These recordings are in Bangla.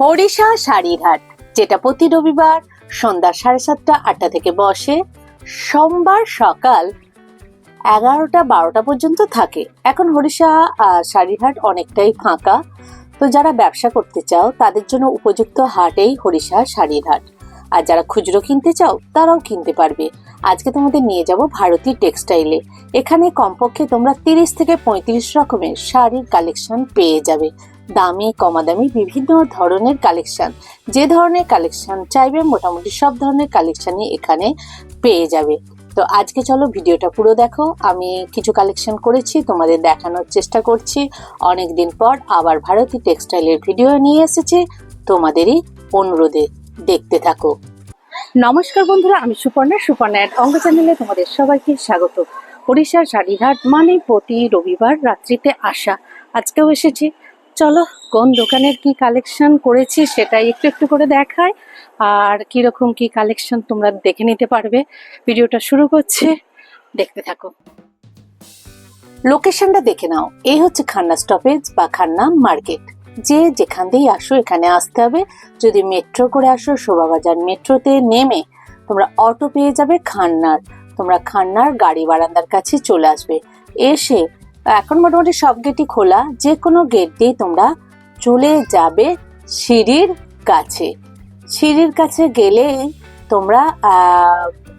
হরিষা শাড়ির হাট যেটা প্রতি রবিবার সন্ধ্যা সাড়ে সাতটা আটটা থেকে বসে, সোমবার সকাল এগারোটা বারোটা পর্যন্ত থাকে। এখন হরিষা হাট অনেকটাই ফাঁকা। তো যারা ব্যবসা করতে চাও, তাদের জন্য উপযুক্ত হাটেই হরিষা শাড়ির হাট আর যারা খুচরো কিনতে চাও, তারাও কিনতে পারবে। আজকে তোমাদের নিয়ে যাব ভারতী টেক্সটাইলে। এখানে কমপক্ষে তোমরা তিরিশ থেকে পঁয়ত্রিশ রকমের শাড়ির কালেকশন পেয়ে যাবে। দামি, কমাদামি বিভিন্ন ধরনের কালেকশন যে ধরনের কালেকশন চাইবে, মোটামুটি সব ধরনের কালেকশনই এখানে পেয়ে যাবে। তো আজকে চলো ভিডিওটা পুরো দেখো। আমি কিছু কালেকশন করেছি, তোমাদের দেখানোর চেষ্টা করছি। অনেক দিন পর আবার ভারতী টেক্সটাইলের ভিডিও নিয়ে এসেছি। তোমাদেরই অনুরোধে দেখতে থাকো। নমস্কার বন্ধুরা, আমি সুপর্ণা সুপর্ণা অ্যাড অঙ্গ চ্যানেলে তোমাদের সবাইকে স্বাগত। ওড়িশার শাড়িরহাট মানে প্রতি রবিবার রাত্রিতে আসা। আজকেও এসেছি। চলো, কোন দোকানের কি কালেকশন করেছি সেটাই একটু একটু করে দেখায় আর কীরকম কি কালেকশন তোমরা দেখে নিতে পারবে। ভিডিওটা শুরু করছে। দেখতে থাকো। লোকেশনটা দেখে নাও। এই হচ্ছে খান্না স্টপেজ বা খান্না মার্কেট যে যেখান দিয়েই আসো, এখানে আসতে হবে। যদি মেট্রো করে আসো, শোভাবাজার মেট্রোতে নেমে তোমরা অটো পেয়ে যাবে খান্নার। তোমরা খান্নার গাড়ি বারান্দার কাছে চলে আসবে। এসে এখন মোটামুটি সব গেটই খোলা। যে কোনো গেট দিয়ে তোমরা চলে যাবে সিঁড়ির কাছে। সিঁড়ির কাছে গেলে তোমরা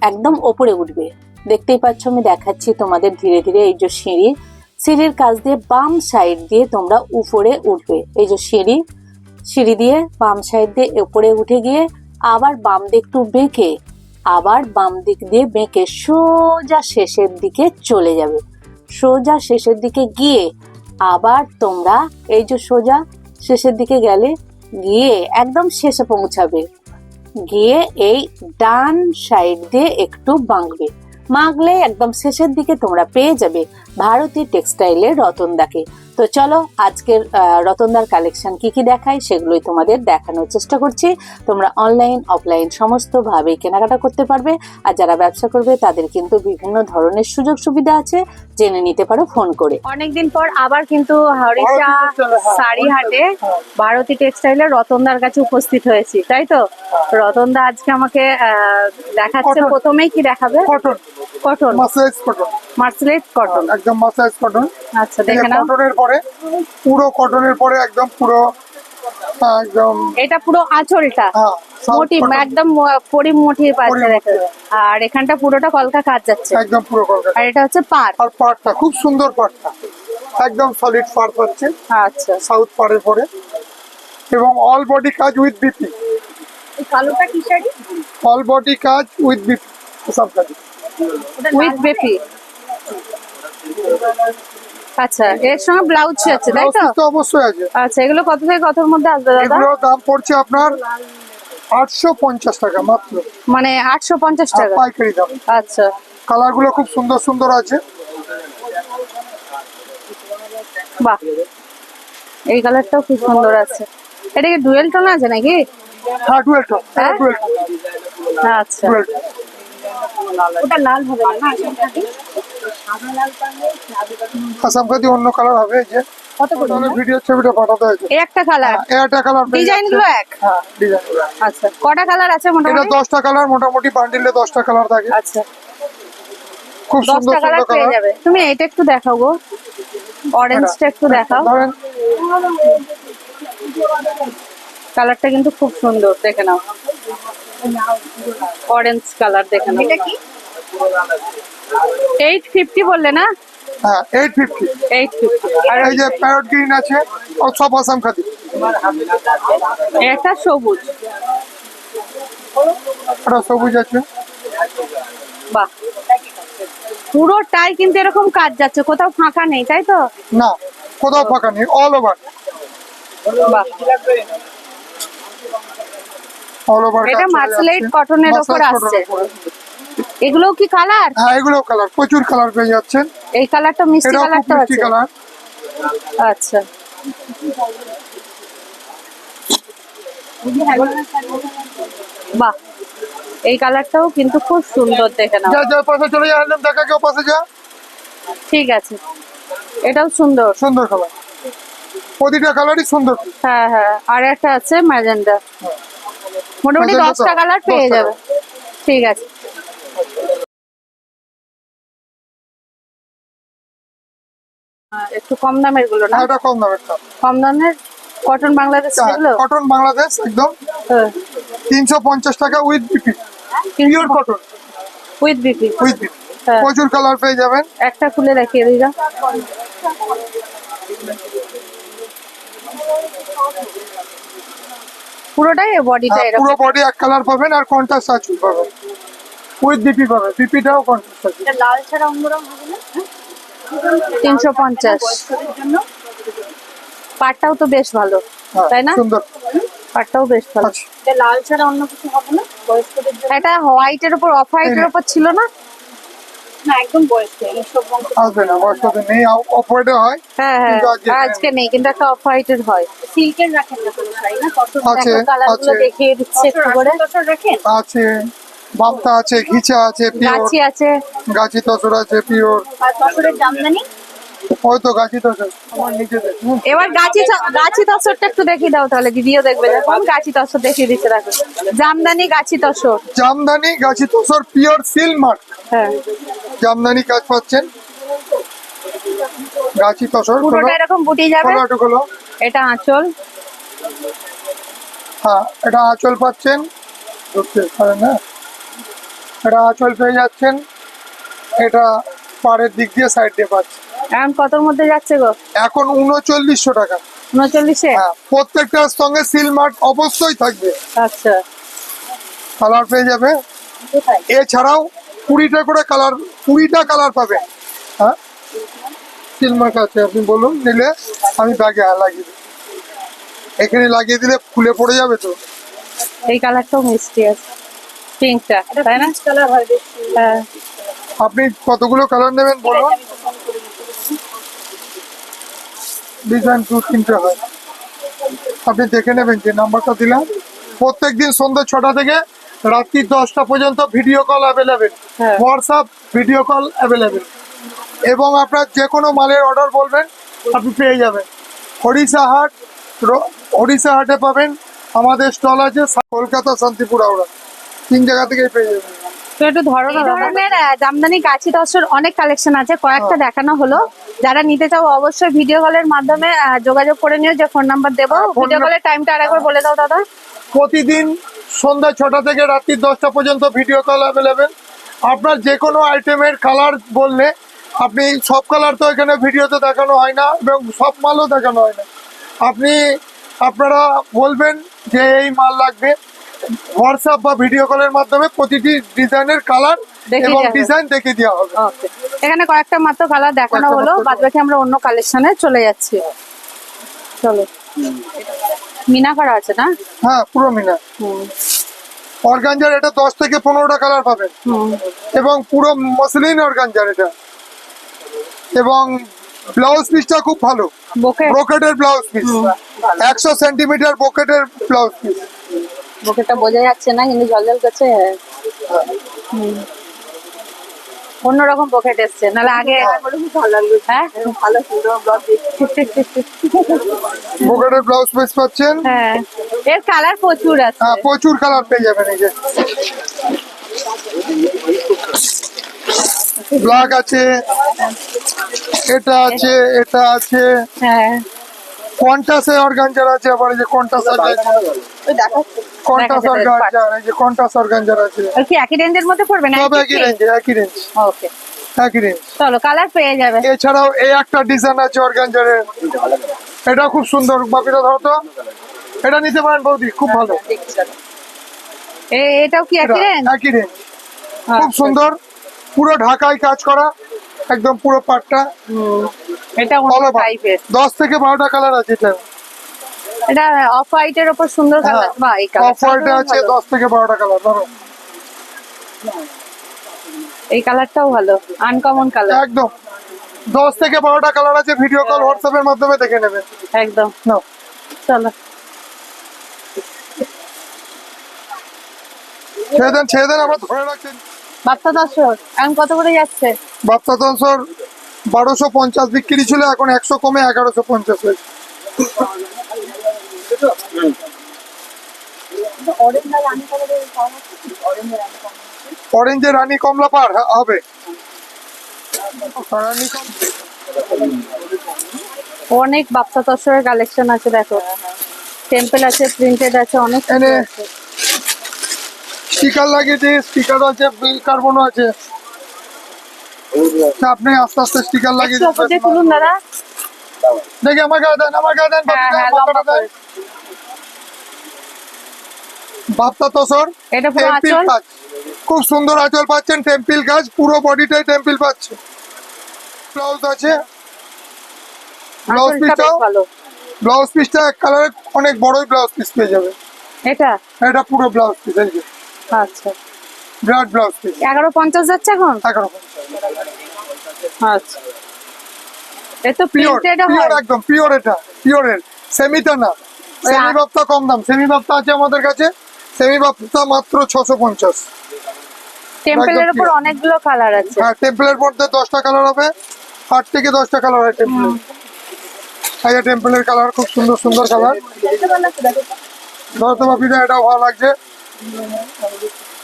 একদম ওপরে উঠবে। দেখতেই পাচ্ছ আমি দেখাচ্ছি তোমাদের ধীরে ধীরে এই যে সিঁড়ি। সিঁড়ির কাছ দিয়ে বাম সাইড দিয়ে তোমরা উপরে উঠবে। এই যে সিঁড়ি সিঁড়ি দিয়ে বাম সাইড দিয়ে উপরে উঠে গিয়ে আবার বাম দিক একটু বেঁকে, আবার বাম দিক দিয়ে বেঁকে সোজা শেষের দিকে চলে যাবে। সোজা শেষের দিকে গিয়ে, আবার তোমরা এই যে সোজা শেষের দিকে গেলে, গিয়ে একদম শেষে পৌঁছাবে। গিয়ে এই ডান সাইড দিয়ে একটু বাঁকবে। মাগলে একদম শেষের দিকে তোমরা পেয়ে যাবে। ভারতী টেক্সটাইলের রতনদাকে। তো চলো আজকের আহ, রতনদার কালেকশন কি কি দেখাই সেগুলোই তোমাদের দেখানোর চেষ্টা করছি। তোমরা অনলাইন অফলাইন সমস্ত ভাবেই কেনাকাটা করতে পারবে। আর যারা ব্যবসা করবে তাদের কিন্তু বিভিন্ন ধরনের সুযোগ সুবিধা আছে। জেনে নিতে পারো ফোন করে। অনেকদিন পর আবার কিন্তু হরিষা শাড়ি হাটে ভারতী টেক্সটাইলের রতনদার কাছে উপস্থিত হয়েছি তাই তো? রতনদা আজকে আমাকে আহ, দেখাচ্ছে প্রথমেই কি দেখাবে? Cotton cotton massage cotton. একদম মাসাজ কটন। আচ্ছা দেখে নাও। কটনের পরে পুরো কটনের পরে একদম পুরো একদম এটা পুরো আঁচলটা। হ্যাঁ, মোটি একদম ম- পরিমুঠি পাচ্ছে। দেখো। আর এখানটা পুরোটা কলকা কাজ যাচ্ছে। একদম পুরো কলকাতা আর এটা হচ্ছে পার আর পাটটা খুব সুন্দর পাটটা একদম সলিড পার পাচ্ছে। আচ্ছা। সাউথ পাড়ের পরে। এবং অল বডি কাজ উইথ বিপি কালোটা কি শাড়ি? অল বডি কাজ উইথ বিপি সব কাজ। উইথ বেপি আচ্ছা এর সঙ্গে ব্লাউজ আছে তাই তো? তো অবশ্যই আছে। আচ্ছা এগুলো কত থেকে কতর মধ্যে আসবে দাদা? এগুলোর দাম পড়ছে আপনার আটশো পঞ্চাশ টাকা মাত্র। মানে আটশো পঞ্চাশ আর টাকা। পাইকারি দাম। আচ্ছা। কালারগুলো খুব সুন্দর সুন্দর আছে। বাহ। এই কালারটাও খুব সুন্দর আছে। এটা কি ডুয়েল টোন আছে নাকি? হ্যাঁ ডুয়েল টোন। হ্যাঁ হ্যাঁ? Dual tone. আচ্ছা। ওটা লাল হবে না? আসাম খাদি অন্য কালার হবে যে। কত করে তাহলে ভিডিও ছবিটা পাঠাতে হয়েছে। এই একটা কালার এটা কালার ডিজাইনগুলো এক? হ্যাঁ ডিজাইন আচ্ছা কটা কালার আছে এটা কালার মোটামুটি বান্ডিলে কালার থাকে। আচ্ছা। খুব সুন্দর কালার সুন্দর কালার যাবে। তুমি এটা একটু দেখাও গো। অরেঞ্জটা একটু দেখাও। কালারটা কিন্তু খুব সুন্দর দেখে নাও। অরেঞ্জ কালার দেখে নাও। এটা কি? এইট ফিফটি বললে না? হ্যাঁ এইট ফিফটি। Eight fifty. আর এই যে প্যারট গ্রিন আছে ও সব আসাম খাদি। এটা সবুজ। সবুজ আছে। বাহ। পুরোটাই কিন্তু এরকম কাজ যাচ্ছে কোথাও ফাঁকা নেই তাই তো? না কোথাও ফাঁকা নেই অল ওভার অল ওভার এটা মার্সেলাইট কটনের ওপর আসছে। এগুলো কি কালার হ্যাঁ এগুলো কালার প্রচুর কালার পেয়ে যাচ্ছেন। এই কালারটা মিষ্টি কালারটা আছে? কালার আচ্ছা। বাহ! এই কালারটাও কিন্তু খুব সুন্দর দেখে নাও। যা যা পাশে চলে যা হ্যান্ডলুম দেখা কেউ পাশে যা। ঠিক আছে। এটাও সুন্দর। সুন্দর কালার প্রতিটা কালারই সুন্দর। হ্যাঁ হ্যাঁ। আর একটা আছে ম্যাজেন্ডা। মোটামুটি দশটা কালার পেয়ে যাবে। ঠিক আছে। একটু কম দামেরগুলো না? হ্যাঁ, এটা কম দামের দাম কম দামের? কটন বাংলাদেশ এগুলো? কটন বাংলাদেশ একদম। হ্যাঁ। তিনশো পঞ্চাশ টাকা with BP pure cotton with BP with BP হ্যাঁ। প্রচুর কালার পেয়ে যাবেন। একটা খুলে দেখিয়ে দিই পুরোটাই বডিটা হ্যাঁ, এরকম? পুরো বডি এক কালার পাবেন আর কন্ট্রাস্ট আঁচল পাবেন। উইথ বিপি পাবেন। বিপিটাও কন্ট্রাস্ট আছে। লাল ছাড়া অন্য রং হবে না? তিনশো পঞ্চাশ। পাটটাও তো বেশ ভালো হ্যাঁ, তাই না? পাটটাও বেশ ভালো। আচ্ছা। লাল ছাড়া অন্য কিছু হবে না? বয়স্কদের জন্য? এটা হোয়াইটের উপর অফ হোয়াইটের উপর ছিল না? হয়। হ্যাঁ হ্যাঁ আজকে আজকে নেই কিন্তু একটা অফ হোয়াইটের হয়। সিল্কের রাখেন না কোনো শাড়ি না? কত কালারগুলো দেখিয়ে দিচ্ছে একটু করে। আছে। বাপ্তা আছে ঘিচা আছে পিওর। গাছি আছে। গাছি তসর আছে পিওর। আর তসরের জামদানি ওই তো গাছি তসর আমার নিজেদের। এবার গাছি গাছি তসরটা একটু দেখিয়ে দাও তাহলে দিদিও দেখবে যখন গাছি তসর দেখিয়ে দিচ্ছে দেখো। জামদানি গাছি তসর জামদানি গাছি তসর পিওর সিল মার্ক। হ্যাঁ। জামদানি কাজ পাচ্ছেন। গাছি তসর পুরোটা এরকম বুটি যাবে? এটা আঁচল। হ্যাঁ এটা আঁচল পাচ্ছেন। ঢুকতে পারেন না এটা আঁচল পেয়ে যাচ্ছেন। এটা পাড়ের দিক দিয়ে সাইড দিয়ে পাচ্ছেন এখন কতর মধ্যে যাচ্ছে গো? এখন উনচল্লিশশো টাকা। উনচল্লিশে? হ্যাঁ প্রত্যেকটার সঙ্গে সিল মার্ক অবশ্যই থাকবে। আচ্ছা। কালার পেয়ে যাবে। এছাড়াও কুড়িটা করে কালার কুড়িটা কালার পাবে। হ্যাঁ? সিল মার্ক আছে আপনি বলুন নিলে আমি ব্যাগে লাগিয়ে দিই এখানে লাগিয়ে দিলে খুলে পড়ে যাবে তো। এই কালারটাও মিষ্টি আছে। পিঙ্কটা তাই না? হয় আপনি কতগুলো কালার নেবেন বলুন। ডিজাইন দু তিনটে হয়। আপনি দেখে নেবেন যে নাম্বারটা দিলাম। প্রত্যেক দিন সন্ধ্যে ছটা থেকে রাত্রি দশটা পর্যন্ত ভিডিও কল অ্যাভেলেবেল হ্যাঁ। হোয়াটসঅ্যাপ ভিডিও কল অ্যাভেলেবেল এবং আপনার যে কোনো মালের অর্ডার বলবেন আপনি পেয়ে যাবেন। হরিষা হাট র- হরিষা হাটে পাবেন। আমাদের স্টল আছে কলকাতা শান্তিপুর হাওড়া। তিন জায়গা থেকেই পেয়ে যাবেন তো একটু ধরো ধরনের জামদানি গাছি তসর অনেক কালেকশন আছে কয়েকটা দেখানো হলো। যারা নিতে চাও অবশ্যই ভিডিও কলের মাধ্যমে যোগাযোগ করে নিও যে ফোন নাম্বার দেবো। ভিডিও কলের টাইমটা আরেকবার বলে দাও দাদা। প্রতিদিন সন্ধ্যা ছটা থেকে রাত্রি দশটা পর্যন্ত ভিডিও কল অ্যাভেলেবেল আপনার যে কোনো আইটেমের কালার বললে আপনি সব কালার তো এখানে ভিডিওতে দেখানো হয় না এবং সব মালও দেখানো হয় না। আপনি আপনারা বলবেন যে এই মাল লাগবে। হোয়াটসঅ্যাপ বা ভিডিও কলের মাধ্যমে প্রতিটি ডিজাইনের কালার এবং ডিজাইন দেখে দেওয়া হবে। এখানে কয়েকটা মাত্র কালার দেখানো হলো বাদ বাকি আমরা অন্য কালেকশনে চলে যাচ্ছি। চলো। মিনা করা আছে না? হ্যাঁ পুরো মিনা। অর্গানজার এটা দশ থেকে পনেরোটা কালার পাবেন এবং পুরো মসলিন অর্গানজার এটা। এবং ব্লাউজ পিসটা খুব ভালো। ব্রোকেটের ব্লাউজ পিস একশো সেন্টিমিটার ব্রোকেটের ব্লাউজ পিস বুকেটা বোঝা যাচ্ছে না কিন্তু জল জল করছে। অন্যরকম পকেট এসছে নাহলে আগে হ্যাঁ? ব্রোকেটের ব্লাউজ পিস পাচ্ছেন? হ্যাঁ। এর কালার প্রচুর আছে। হ্যাঁ প্রচুর কালার পেয়ে যাবেন এই যে। ব্ল্যাক আছে এটা আছে এটা আছে। হ্যাঁ। কন্টাসে অর্গানজার আছে আবার এই যে কন্টাস অর্গানজার কন্টাস দেখা অর্গানজার এই যে কন্টাস অর্গানজার আছে। কি একই রেঞ্জের মধ্যে পড়বে না? সব একই রেঞ্জে একই রেঞ্জ ওকে একই রেঞ্জ চলো কালার পেয়ে যাবে। এছাড়াও এই একটা ডিজাইন আছে অর্গানজারের এটা খুব সুন্দর। বাপিটা ধরো তো। এটা নিতে পারেন বৌদি খুব ভালো। এ- এটাও কি একই রেঞ্জ একই রেঞ্জ খুব সুন্দর। পুরো ঢাকায় কাজ করা। একদম পুরো পাটটা। এটা টাইপের দশ থেকে বারোটা কালার আছে এটা। এটা অফ হোয়াইট এর উপর সুন্দর কালার বা এই অফ হোয়াইট আছে দশ থেকে বারোটা কালার ধরো। এই কালারটাও ভালো আনকমন কালার একদম। দশ থেকে বারোটা কালার আছে ভিডিও কল হোয়াটসঅ্যাপ এর মাধ্যমে দেখে নেবে। একদম। নাও। চলো। ছেড়ে দেন ছেড়ে দেন আমরা ধরে রাখছেন দশর এখন কত করে যাচ্ছে? তনসর বারোশো পঞ্চাশ বিক্রি ছিল এখন একশো কমে এগারোশো পঞ্চাশ হয়েছে। রানী অরেঞ্জ কমলা পার হ্যাঁ, হবে। রানী অনেক বাপ্তা তসরের কালেকশন আছে দেখো। টেম্পল আছে প্রিন্টেড আছে অনেক আছে। স্টিকার লাগিয়েছে স্টিকার আছে কার্বনও আছে। আপনি আস্তে আস্তে স্টিকার লাগিয়ে দাদা দেখি আমার গায়ে দেন আমার গায়ে দেন হ্যাঁ হ্যাঁ। বাপ্তা তসর টেম্পিল আঁচল? খুব সুন্দর আঁচল পাচ্ছেন টেম্পিল কাজ পুরো বডিটাই টেম্পিল পাচ্ছে। ব্লাউজ আছে। ব্লাউজ ভালো। ব্লাউজ পিসটা এক কালারের অনেক বড়ই ব্লাউজ পিস পেয়ে যাবে। এটা? এটা পুরো ব্লাউজ পিস এই যে। আচ্ছা। বিরাট ব্লাউজ পিস। এগারো পঞ্চাশ যাচ্ছে এখন? এগারো আচ্ছা। এ তো পিওর পিওর একদম পিওর এটা পিওরের সেমিটা না। সেমি বাপ্তা কম দাম। সেমি বাপ্তা আছে আমাদের কাছে। সেমি বাপ্তা মাত্র ছশো পঞ্চাশ। টেম্পলের উপর অনেকগুলো কালার আছে। হ্যাঁ টেম্পলের মধ্যে দশটা কালার হবে। আট থেকে দশটা কালার হয় এই টেম্পলের কালার খুব সুন্দর সুন্দর কালার এটাও ভালো লাগছে।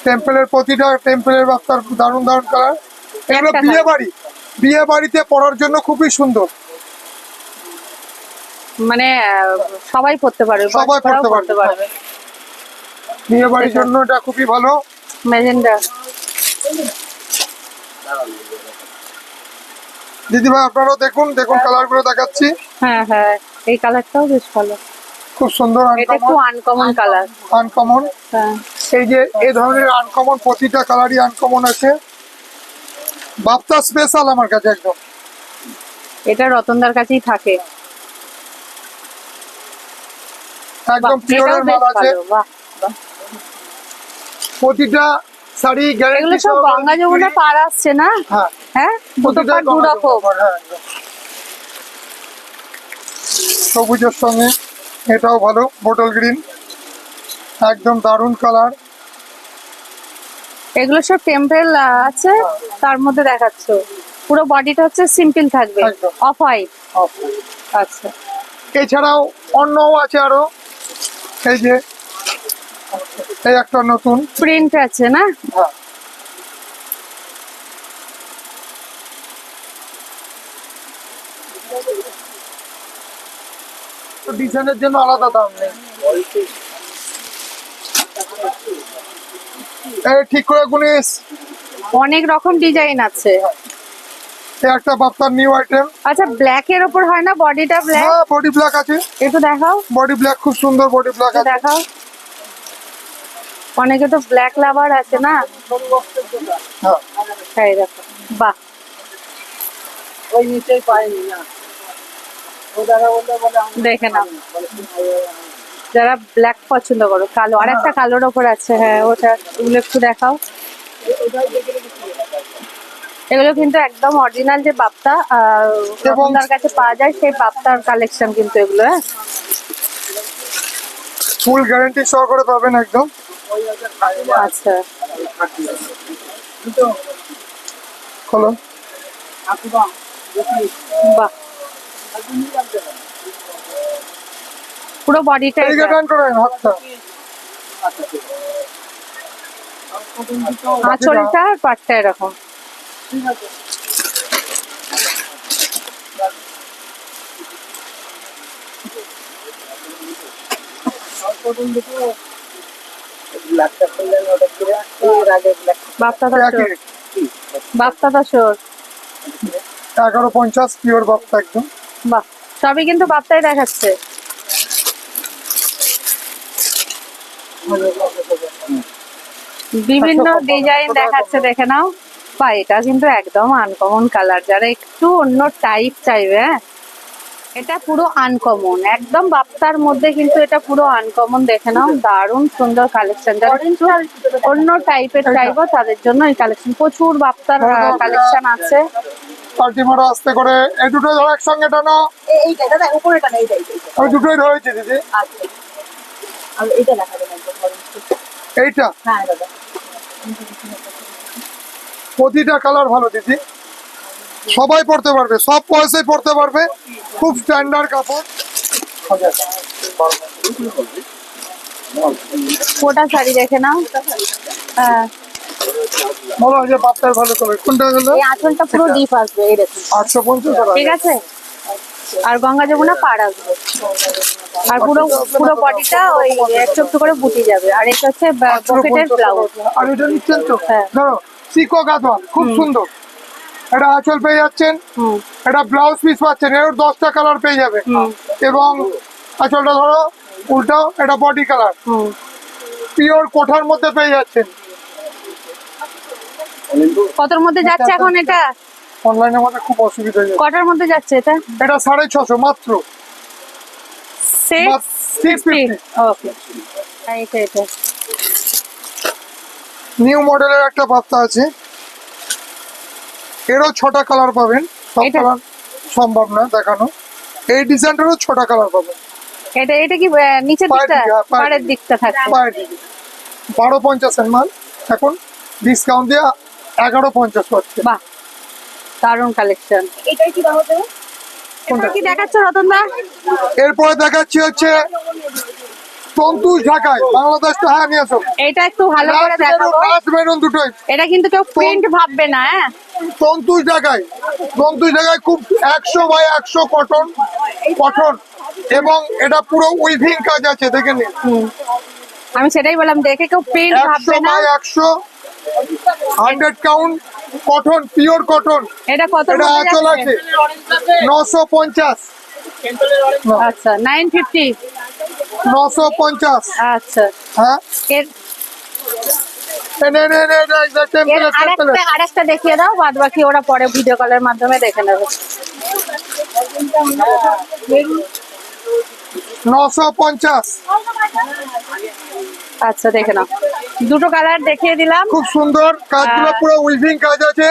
টেম্পলের প্রতিটা টেম্পলের বাপ্তার দারুণ দারুণ কালার এগুলো বিয়ে বাড়ি। বিয়ে বাড়িতে পড়ার জন্য খুবই সুন্দর। মানে সবাই পড়তে পারবে সবাই পড়তে পারবে। বিয়ে বাড়ির জন্য এটা খুবই ভালো। ম্যাজেন্ডা দিদি ভাই আপনারাও দেখুন দেখুন কালারগুলো দেখাচ্ছি। হ্যাঁ হ্যাঁ এই কালারটাও বেশ ভালো। খুব সুন্দর এটা একটু আনকমন কালার আনকমন হ্যাঁ। এই যে এই ধরনের আনকমন প্রতিটা কালারই আনকমন আছে। বাপ্তা স্পেশাল আমার কাছে একদম। এটা রতনদার কাছেই থাকে। একদম পিওরের মাল আছে। প্রতিটা শাড়ি গ্যারান্টি সব গঙ্গা যমুনা পার আসছে না? হ্যাঁ। হ্যাঁ? দুটো দু রকম। হ্যাঁ। সবুজের সঙ্গে। এটাও ভালো বোটল গ্রিন একদম দারুণ কালার এগুলো সব টেম্পেল আছে তার মধ্যে দেখাচ্ছ। পুরো বডিটা হচ্ছে সিম্পল থাকবে। অফ হোয়াইট আচ্ছা। এছাড়াও অন্যও আছে আরও। এই যে এই একটা নতুন। প্রিন্ট আছে না? হ্যাঁ। ডিজাইনের জন্য আলাদা দাম নেই। এই ঠিক করে গুনিস। অনেক রকম ডিজাইন আছে। একটা বাপ্তার নিউ আইটেম আচ্ছা ব্ল্যাক এর ওপর হয় না? বডিটা ব্ল্যাক হ্যাঁ বডি ব্ল্যাক আছে। একটু দেখাও। বডি ব্ল্যাক খুব সুন্দর বডি ব্ল্যাক আছে। দেখাও। অনেকে তো ব্ল্যাক লাভার আছে না? হ্যাঁ। দেখো। বাহ। ওই নিচেই পাইনি না ও দাদা বললে বলে আমি দেখে নাও। যারা ব্ল্যাক পছন্দ করো কালো আর একটা কালোর ওপর আছে হ্যাঁ ওটা ওগুলো একটু দেখাও। এগুলো কিন্তু একদম অরিজিনাল যে বাপ্তা এবং- কাছে পাওয়া যায় সেই বাপ্তার কালেকশন কিন্তু এগুলো হ্যাঁ। ফুল গ্যারান্টি সহকারে পাবেন একদম। আচ্ছা। খোলো। বাহ। পুরো বডিটা আঁচলটা আর পাটটা এরকম। বাপ্তা দাসর এগারো পঞ্চাশ পিওর বাপ্তা একদম। বাহ সবই কিন্তু বাপ্তাই দেখাচ্ছে। বিভিন্ন ডিজাইন দেখাচ্ছে দেখে নাও। বা এটা কিন্তু একদম আনকমন কালার যারা একটু অন্য টাইপ চাইবে হ্যাঁ এটা পুরো আনকমন একদম বাপ্তার মধ্যে কিন্তু এটা পুরো আনকমন দেখে নাও। দারুণ সুন্দর কালেকশন যারা অন্য টাইপের চাইব তাদের জন্য এই কালেকশন প্রচুর বাপ্তার কালেকশন আছে। পাল্টি মারো আস্তে করে এই দুটো ধরো একসঙ্গে টানো। এইটা দাদা উপরেটা দুটোই আচ্ছা। আর দেখা। এইটা হ্যাঁ দাদা। প্রতিটা কালার ভালো দিদি। সবাই পড়তে পারবে সব বয়সে পড়তে পারবে। খুব স্ট্যান্ডার্ড কাপড়। কোটা শাড়ি দেখে নাও। হ্যাঁ। বলো যে বাপ্তার ভালো করে কোনটা হলো? এই আঁচলটা পুরো ডিপ আসবে এই দেখুন। আটশো পঞ্চাশ ঠিক আছে? আর গঙ্গা যমুনা পার আসবে। আর পুরো পুরো বডিটা ওই একটু একটু করে বুটি যাবে। আর এটা হচ্ছে পকেটের ব্লাউজ আর এটা নিচ্ছেন তো? হ্যাঁ। ধরো সিকো গাঁথা খুব সুন্দর। এটা আঁচল পেয়ে যাচ্ছেন। হুম। এটা ব্লাউজ পিস পাচ্ছেন এর দশটা কালার পেয়ে যাবে। হুম। এবং আঁচলটা ধরো উল্টাও এটা বডি কালার হুম। পিওর কোঠার মধ্যে পেয়ে যাচ্ছেন। কতর মধ্যে যাচ্ছে এখন এটা? অনলাইনের মধ্যে খুব অসুবিধা হয়ে কটার মধ্যে যাচ্ছে এটা? এটা সাড়ে ছশো মাত্র। নিউ মডেলের একটা বার্তা আছে। এরও ছটা কালার পাবেন। সব কালার সম্ভব না দেখানো। এই ডিজাইনটারও ছটা কালার পাবেন। এটা এটা কি নিচের দিকটা? দিকে, পাড়ের দিকটা পায়ের বারো পঞ্চাশের মাল এখন ডিসকাউন্ট দিয়ে এগারো পঞ্চাশ পাচ্ছে। বাহ দারুণ কালেকশন এটাই কি দাম হতে কি দেখাচ্ছ রতন দা? এরপরে দেখাচ্ছি হচ্ছে তন্তুষ ঢাকায়। বাংলাদেশ তো হ্যাঁ নিয়ে আসো। এটা একটু ভালো করে লাস্ট দেখাবো। দুটোই। এটা কিন্তু কেউ প্রিন্ট ভাববে না হ্যাঁ? তন্তুষ ঢাকায় তন্তুষ ঢাকায় খুব একশো বাই একশো কটন কটন এবং এটা পুরো উইভিং কাজ আছে দেখে নিন। আমি সেটাই বললাম দেখে কেউ একশো ভাববে না। বাই একশো hundred count cotton pure cotton এটা কত এটা আঁচল আছে নশো পঞ্চাশ। আচ্ছা নাইন ফিফটি নশো পঞ্চাশ। আচ্ছা। হ্যাঁ? আরেকটা দেখিয়ে দাও বাদ বাকি ওরা পরে ভিডিও কলের মাধ্যমে দেখে নেবে। নশো পঞ্চাশ। আচ্ছা দেখে নাও। দুটো কালার দেখিয়ে দিলাম। খুব সুন্দর। কাজগুলো হ্যাঁ। পুরো উইভিং কাজ আছে।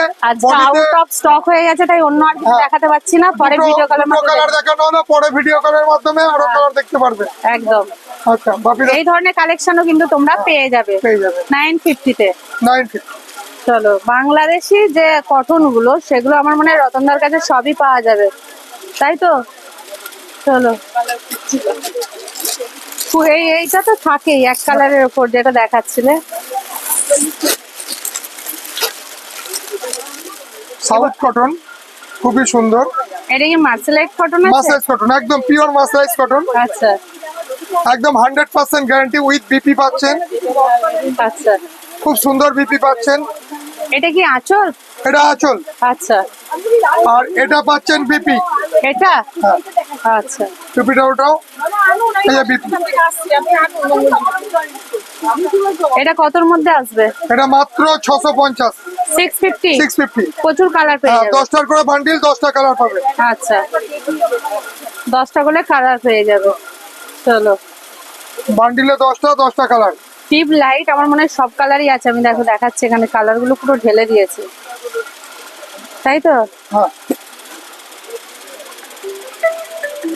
আউট অফ স্টক হয়ে গেছে তাই অন্য আর কিছু হ্যাঁ। দেখাতে পাচ্ছি না। পরে ভিডিও কলের দুটো মাধ্যমে কালার দেখানো হলো পরে ভিডিও কলের মাধ্যমে আরও হ্যাঁ। কালার দেখতে পারবে। একদম। আচ্ছা এই ধরনের কালেকশনও কিন্তু তোমরা পেয়ে যাবে। পেয়ে যাবে। নাইন ফিফটিতে নাইন চলো বাংলাদেশি যে কটনগুলো সেগুলো আমার মনে হয় রতনদার কাছে সবই পাওয়া যাবে। তাই তো? চলো। এই এইটা তো থাকেই এক কালারের ওপর যেটা দেখাচ্ছিলে। সাউথ কটন খুবই সুন্দর। এটা কি মার্সেলাইট কটন আছে? মাসাজ কটন একদম পিওর মাসাজ কটন আচ্ছা। একদম hundred percent guarantee with BP পাচ্ছেন। আচ্ছা। খুব সুন্দর বিপি পাচ্ছেন। এটা কি আঁচল? এটা আচল। আচ্ছা। আর এটা পাচ্ছেন বিপি। এটা? হ্যাঁ। আচ্ছা। বিপিটা ওটাও। যে বিপি। এটা কতর মধ্যে আসবে? এটা মাত্র ছশো পঞ্চাশ। সিক্স ফিফটি সিক্স ফিফটি প্রচুর কালার পেয়ে যাবে। দশটার করে বান্ডিল দশটা কালার পাবে। আচ্ছা। দশটা করে কালার পেয়ে যাবে। চলো। বান্ডিলে দশটা দশটা কালার টিপ লাইট আমার মনে হয় সব কালারই আছে। আমি দেখো দেখাচ্ছি এখানে কালারগুলো পুরো ঢেলে দিয়েছে। তাই তো? হ্যাঁ।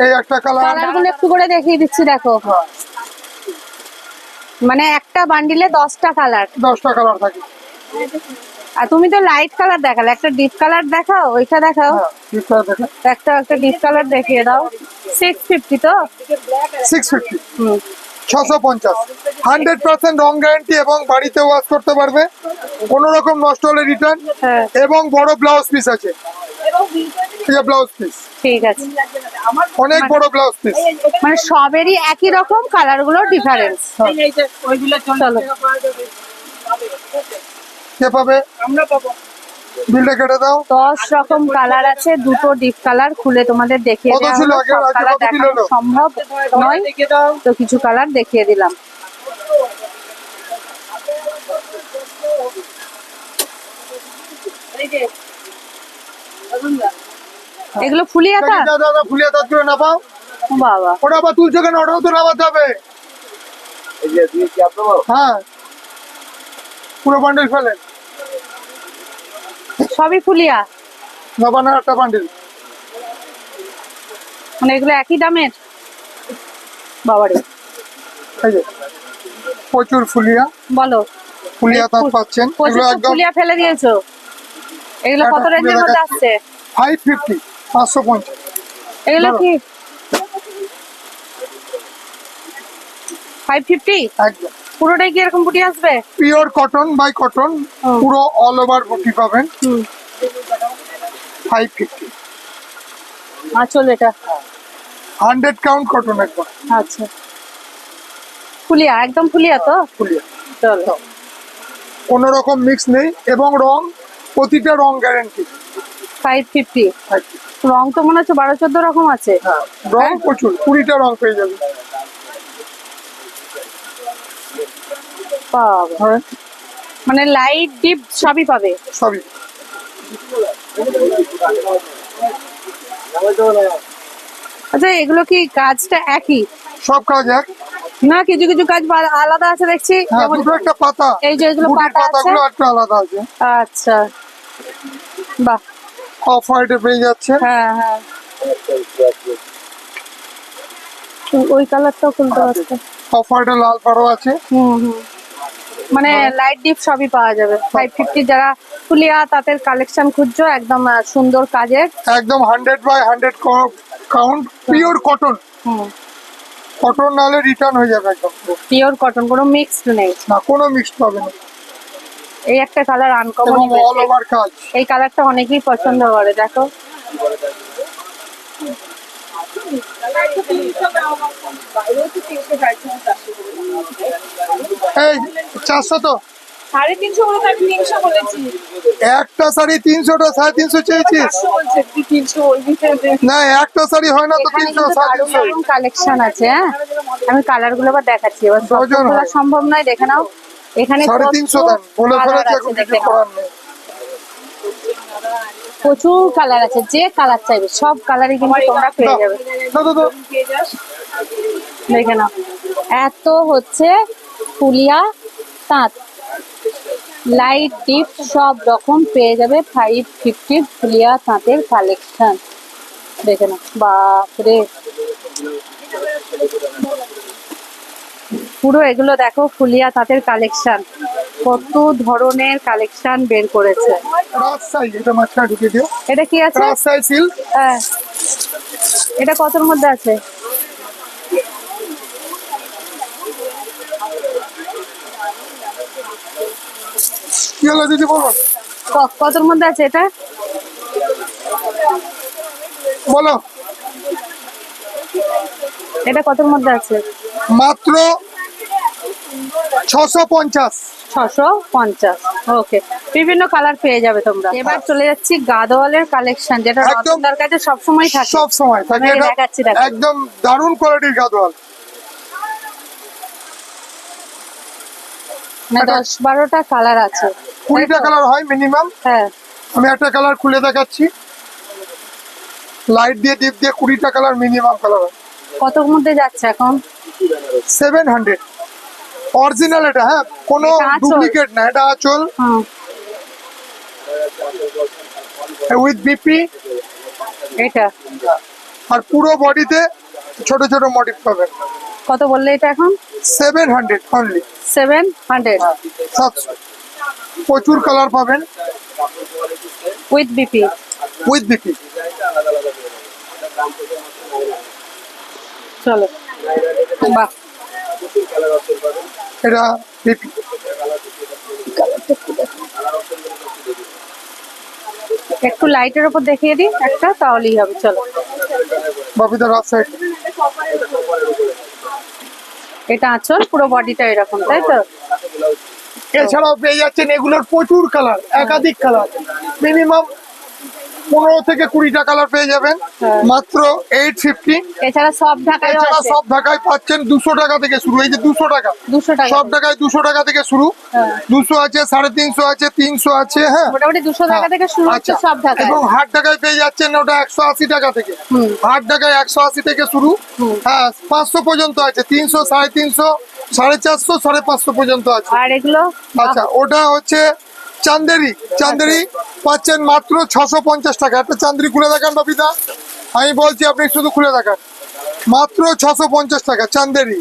এই একটা কালার কালারগুলো একটু করে দেখিয়ে দিচ্ছি দেখো। হ্যাঁ। মানে একটা বান্ডিলে দশটা কালার দশটা কালার থাকে। আর তুমি তো লাইট কালার দেখালে একটা ডিপ কালার দেখাও ওইটা দেখাও। হ্যাঁ একটা একটা ডিপ কালার দেখিয়ে দাও। সিক্স ফিফটি তো? সিক্স ফিফটি হুম। ছশো পঞ্চাশ। হান্ড্রেড পার্সেন্ট রং গ্যারান্টি এবং বাড়িতে ওয়াশ করতে পারবে। কোনো রকম নষ্ট হলে রিটার্ন হ্যাঁ। এবং বড় ব্লাউজ পিস আছে। ব্লাউজ পিস ঠিক আছে। অনেক বড় ব্লাউজ পিস মানে সবেরই একই রকম কালারগুলো ডিফারেন্স চলো। কে পাবে? আমরা পাবো। বিলটা কেটে দাও। দশ রকম কালার আছে দুটো ডিপ কালার খুলে তোমাদের দেখিয়ে কত ছিল আগে? আগে কত বিল হলো? সম্ভব নয়। দাও। তো কিছু কালার দেখিয়ে দিলাম। এই যে অরুণ দা এগুলো ফুলিয়া দাদা দাদা ফুলিয়া তার করে না পাও? বাবা। ওটা আবার তুলছো কেন? ওটাও তো নামাতে হবে হ্যাঁ। পুরো বান্ডেল ফেলেন। সবই ফুলিয়া? নবান্নের একটা বান্ডেল। মানে এগুলো একই দামের? বাবারে। প্রচুর ফুলিয়া। বলো। ফুলিয়া তাঁত পাচ্ছেন। এগুলো একদম ফুলিয়া ফেলে দিয়েছ। এগুলো কত রেঞ্জের মধ্যে আসছে? ফাইভ ফিফটি পাঁচশো পঞ্চাশ। এগুলো কি? ফাইভ ফিফটি একদম। পুরোটাই কি এরকম বুটি আসবে? পিওর কটন বাই কটন পুরো অল ওভার বুটি পাবেন। ফাইভ ফিফটি আঁচল এটা। হান্ড্রেড কাউন্ট কটন একদম আচ্ছা। ফুলিয়া একদম ফুলিয়া তো? ফুলিয়ে। চলো। কোনো রকম মিক্স নেই এবং রং প্রতিটা রং গ্যারেন্টি ফাইভ ফিফটি রং তো মনে হচ্ছে বারো চোদ্দ রকম আছে। হ্যাঁ রং প্রচুর কুড়িটা রং পেয়ে যাবে হ্যাঁ। মানে লাইট ডিপ সবই পাবে। সবই। আচ্ছা এগুলো কি কাজটা একই? সব কাজ এক। না কিছু কিছু কাজ আলাদা আছে দেখছি। হ্যাঁ একটা পাতা। এই যে এগুলো পাতা পাতাগুলো একটা আলাদা আছে। আচ্ছা। বাহ। অফ হোয়াইটে পেয়ে যাচ্ছে। হ্যাঁ হ্যাঁ। ওই কালারটাও খুলতে পারছে। অফ হোয়াইটে লাল পাড়ো আছে। হুম হুম। মানে লাইট ডিপ সবই পাওয়া যাবে। ফাইভ ফিফটি যারা ফুলিয়া তাদের কালেকশন খুঁজছো একদম সুন্দর কাজের। একদম hundred by hundred count pure cotton hmm. Cotton নাহলে রিটার্ন হয়ে যাবে একদম। পিওর কটন কোনো মিক্সড নেই। না কোনো মিক্সড পাবে না। এই একটা কালার আনকমন অল ওভার কাজ। এই কালারটা অনেকেই পছন্দ করে দেখো এই চারশো তো? সাড়ে তিনশো বলে আমি তিনশো বলেছি। একটা শাড়ি তিনশোটা সাড়ে তিনশো চেয়েছিস? না একটা শাড়ি হয় না তো তিনশো সাড়ে তিনশো। কালেকশন আছে হ্যাঁ? আমি কালারগুলো আবার দেখাচ্ছি এবার। সম্ভব নয় দেখে নাও। এখানে সাড়ে তিনশো বলে ফেলেছে প্রচুর কালার আছে যে কালার চাইবে সব কালারই কিন্তু তোমরা পেয়ে যাবে। দেখে নাও। এত হচ্ছে ফুলিয়া তাঁত লাইট ডিপ সব রকম পেয়ে যাবে ফাইভ ফিফটি ফুলিয়া তাঁতের কালেকশন দেখে নাও বাপরে। পুরো এগুলো দেখো ফুলিয়া তাঁতের কালেকশন কত ধরনের কালেকশন বের করেছে। এটা কি আছে? হ্যাঁ। এটা কতর মধ্যে আছে? কি হলো দিদি বলো? কতর মধ্যে আছে এটা? বলো। এটা কতর মধ্যে আছে? মাত্র ছশো পঞ্চাশ। ছশো পঞ্চাশ। ওকে বিভিন্ন কালার পেয়ে যাবে তোমরা। এবার চলে যাচ্ছি গাদোয়ালের কালেকশন যেটা। রতনদার কাছে সবসময় থাকে। সব সময় থাকে। এটা দেখাচ্ছি, একদম দারুণ কোয়ালিটির গাদোয়াল। মানে দশ বারোটা কালার আছে। কুড়িটা কালার হয় মিনিমাম হ্যাঁ। আমি একটা কালার খুলে দেখাচ্ছি। লাইট দিয়ে ডিপ দিয়ে কুড়িটা কালার মিনিমাম কালার হয়। কতর মধ্যে যাচ্ছে এখন? সেভেন হান্ড্রেড অরিজিনাল এটা হ্যাঁ? কোনো। ডুপ্লিকেট না এটা আচল। উইথ বিপি এটা। আর পুরো বডিতে ছোট ছোট মডিফ পাবেন কত বললে এটা এখন? Seven hundred only seven hundred সাতশো প্রচুর কালার পাবেন। উইথ বিপি উইথ বিপি চলো। বাহ। এটা বিপি একটু লাইটের উপর দেখিয়ে দিই একটা তাহলেই হবে চলো। বাপিদা রাত সাইড এটা আঁচল পুরো বডিটা এরকম তাই তো? এছাড়াও পেয়ে যাচ্ছেন এগুলোর প্রচুর কালার একাধিক কালার মিনিমাম পনেরো থেকে কুড়িটা কালার পেয়ে যাবেন। হ্যাঁ। মাত্র এইট ফিফটি এছাড়া সব ঢাকায় এছাড়া সব ঢাকায় পাচ্ছেন দুশো টাকা থেকে শুরু। এই যে দুশো টাকা। সব টাকায় দুশো টাকা থেকে শুরু। হ্যাঁ। দুশো আছে সাড়ে তিনশো আছে তিনশো আছে হ্যাঁ। মোটামুটি দুশো টাকা থেকে শুরু হচ্ছে আচ্ছা। সব ঢাকায়। এবং হাট টাকায় পেয়ে যাচ্ছেন ওটা একশো আশি টাকা থেকে। হাট টাকায় একশো আশি থেকে শুরু। হ্যাঁ পাঁচশো পর্যন্ত আছে। তিনশো সাড়ে তিনশো সাড়ে চারশো সাড়ে পাঁচশো পর্যন্ত আছে। আর এগুলো? আচ্ছা ওটা হচ্ছে চান্দেরি চান্দেরি পাচ্ছেন মাত্র ছশো পঞ্চাশ টাকা। একটা চান্দেরি খুলে দেখান বাপিদা। আমি বলছি আপনি শুধু খুলে দেখান। মাত্র ছশো পঞ্চাশ টাকা চান্দেরি।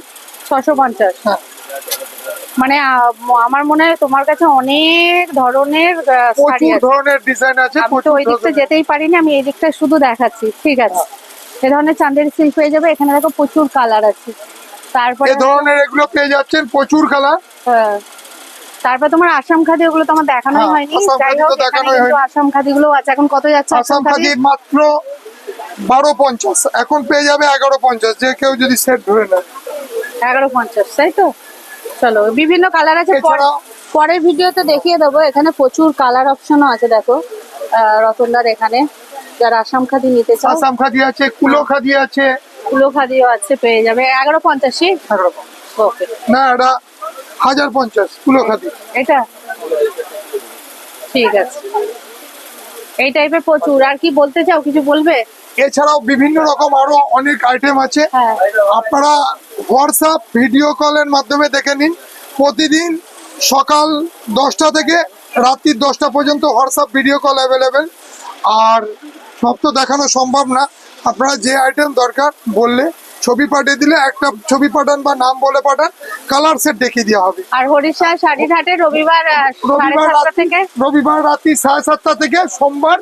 ছশো পঞ্চাশ? হ্যাঁ। মানে আমার মনে হয় তোমার কাছে অনেক ধরনের প্রচুর ধরনের ডিজাইন আছে আমি তো ওই দিকটা যেতেই পারিনি আমি এই দিকটা শুধু দেখাচ্ছি। ঠিক আছে। এ ধরনের চাঁদের সিল্ক হয়ে যাবে। এখানে দেখো প্রচুর কালার আছে। তারপরে এ ধরনের এগুলো পেয়ে যাচ্ছেন প্রচুর কালার হ্যাঁ। তারপর তোমার আসাম খাদি ওগুলো তোমার দেখানোই হ্যাঁ, হয়নি। যাই হোক। আসাম খাদি গুলো আছে। এখন কত যাচ্ছে আসাম খাদি? মাত্র বারো পঞ্চাশ। এখন পেয়ে যাবে এগারো পঞ্চাশ যে কেউ যদি সেট ধরে নেয়। এগারো পঞ্চাশ তাই তো? চলো বিভিন্ন কালার আছে। পরের ভিডিওতে দেখিয়ে দেবো এখানে প্রচুর কালার অপশনও আছে দেখো। রতনদার এখানে যারা আসাম খাদি নিতে চাও। আসাম খাদি আছে কুলো খাদি আছে। কুলো খাদিও আছে পেয়ে যাবে। এগারো পঞ্চাশই? এগারো ওকে না এটা হাজার পঞ্চাশ কুলো খাদি। এটা? ঠিক আছে। এই টাইপের প্রচুর। আর কি বলতে চাও? কিছু বলবে? এছাড়াও বিভিন্ন রকম আরও অনেক আইটেম আছে। হ্যাঁ। আপনারা হোয়াটসঅ্যাপ ভিডিও কলের মাধ্যমে দেখে নিন। প্রতিদিন সকাল দশটা থেকে রাত্রি দশটা পর্যন্ত হোয়াটসঅ্যাপ ভিডিও কল অ্যাভেলেবেল আর সব তো দেখানো সম্ভব না। আপনারা যে আইটেম দরকার বললে ছবি পাঠিয়ে দিলে একটা ছবি পাঠান বা নাম বলে পাঠান কালার সেট দেখিয়ে দেওয়া হবে। আর হরিষা শাড়িঘাটে রবিবার রবিবার থেকে? রবিবার রাত্রি সাড়ে সাতটা থেকে সোমবার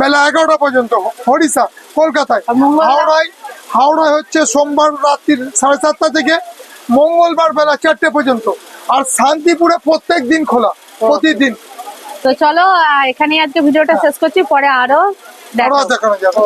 বেলা এগারোটা পর্যন্ত। হরিষা কলকাতায়। হাওড়ায় হাওড়ায় হচ্ছে সোমবার রাত্রি সাড়ে সাতটা থেকে মঙ্গলবার বেলা চারটে পর্যন্ত। আর শান্তিপুরে প্রত্যেক দিন খোলা প্রতিদিন। তো চলো আহ, এখানেই আজকে ভিডিওটা শেষ করছি পরে আরও দেখো দেখানো যাবে।